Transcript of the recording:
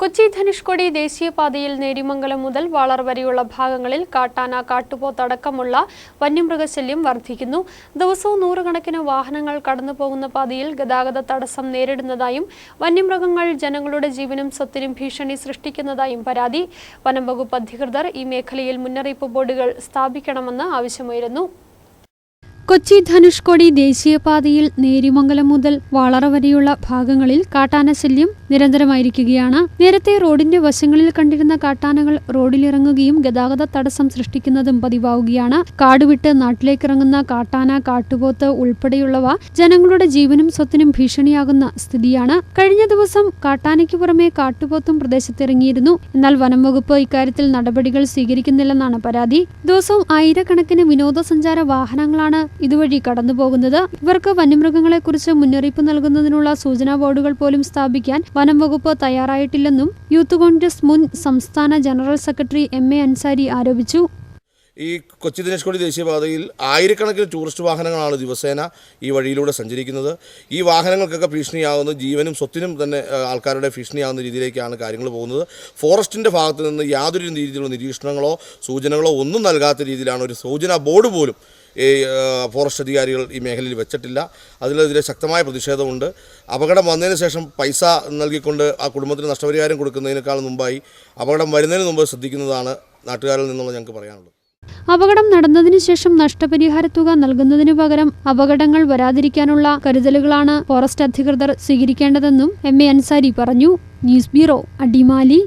കൊച്ചി ധനുഷ്കോടി ദേശീയപാതയിൽ നേരിമംഗലം മുതൽ വളർ വരെയുള്ള ഭാഗങ്ങളിൽ കാട്ടാന കാട്ടുപോത്തടക്കമുള്ള വന്യമൃഗശല്യം വർദ്ധിക്കുന്നു. ദിവസവും നൂറുകണക്കിന് വാഹനങ്ങൾ കടന്നുപോകുന്ന പാതയിൽ ഗതാഗത തടസ്സം നേരിടുന്നതായും വന്യമൃഗങ്ങൾ ജനങ്ങളുടെ ജീവനും സ്വത്തിനും ഭീഷണി സൃഷ്ടിക്കുന്നതായും പരാതി. വനം വകുപ്പ് അധികൃതർ ഈ മേഖലയിൽ മുന്നറിയിപ്പ് ബോർഡുകൾ സ്ഥാപിക്കണമെന്ന് ആവശ്യമായിരുന്നു. കൊച്ചി ധനുഷ്കോടി ദേശീയപാതയിൽ നേരിമംഗലം മുതൽ വളറ വരെയുള്ള ഭാഗങ്ങളിൽ കാട്ടാന ശല്യം നിരന്തരമായിരിക്കുകയാണ്. നേരത്തെ റോഡിന്റെ വശങ്ങളിൽ കണ്ടിരുന്ന കാട്ടാനകൾ റോഡിലിറങ്ങുകയും ഗതാഗത തടസ്സം സൃഷ്ടിക്കുന്നതും പതിവാവുകയാണ്. കാടുവിട്ട് നാട്ടിലേക്കിറങ്ങുന്ന കാട്ടാന കാട്ടുപോത്ത് ഉൾപ്പെടെയുള്ളവ ജനങ്ങളുടെ ജീവനും സ്വത്തിനും ഭീഷണിയാകുന്ന സ്ഥിതിയാണ്. കഴിഞ്ഞ ദിവസം കാട്ടാനയ്ക്ക് പുറമെ കാട്ടുപോത്തും പ്രദേശത്തിറങ്ങിയിരുന്നു. എന്നാൽ വനം വകുപ്പ് ഇക്കാര്യത്തിൽ നടപടികൾ സ്വീകരിക്കുന്നില്ലെന്നാണ് പരാതി. ദിവസവും ആയിരക്കണക്കിന് വിനോദസഞ്ചാര വാഹനങ്ങളാണ് ഇതുവഴി കടന്നുപോകുന്നത് ഇവർക്ക് വന്യമൃഗങ്ങളെക്കുറിച്ച് മുന്നറിയിപ്പ് നൽകുന്നതിനുള്ള സൂചനാ ബോർഡുകൾ പോലും സ്ഥാപിക്കാൻ വനം വകുപ്പ് തയ്യാറായിട്ടില്ലെന്നും യൂത്ത് കോൺഗ്രസ് മുൻ സംസ്ഥാന general secretary M A Ansari ആരോപിച്ചു. ഈ കൊച്ചി ദിനേശ്കോടി ദേശീയപാതയിൽ ആയിരക്കണക്കിന് ടൂറിസ്റ്റ് വാഹനങ്ങളാണ് ദിവസേന ഈ വഴിയിലൂടെ സഞ്ചരിക്കുന്നത്. ഈ വാഹനങ്ങൾക്കൊക്കെ ഭീഷണിയാകുന്ന ജീവനും സ്വത്തിനും തന്നെ ആൾക്കാരുടെ ഭീഷണിയാകുന്ന രീതിയിലേക്കാണ് കാര്യങ്ങൾ പോകുന്നത്. ഫോറസ്റ്റിന്റെ ഭാഗത്ത് നിന്ന് യാതൊരു രീതിയിലുള്ള നിരീക്ഷണങ്ങളോ സൂചനകളോ ഒന്നും നൽകാത്ത രീതിയിലാണ് ഒരു സൂചനാ ബോർഡ് പോലും ഈ ഫോറസ്റ്റ് അധികാരികൾ ഈ മേഖലയിൽ വെച്ചിട്ടില്ല. അതിലെതിരെ ശക്തമായ പ്രതിഷേധമുണ്ട്. അപകടം വന്നതിന് ശേഷം പൈസ നൽകിക്കൊണ്ട് ആ കുടുംബത്തിന് നഷ്ടപരിഹാരം കൊടുക്കുന്നതിനേക്കാൾ മുമ്പായി അപകടം വരുന്നതിന് മുമ്പ് ശ്രദ്ധിക്കുന്നതാണ് നാട്ടുകാരിൽ നിന്നുള്ള ഞങ്ങൾക്ക് പറയാനുള്ളത്. അപകടം നടന്നതിനു ശേഷം നഷ്ടപരിഹാര തുക നൽകുന്നതിനു പകരം അപകടങ്ങൾ വരാതിരിക്കാനുള്ള കരുതലുകളാണ് ഫോറസ്റ്റ് അധികൃതർ സ്വീകരിക്കേണ്ടതെന്നും എം എ അൻസാരി പറഞ്ഞു. News bureau Adimali.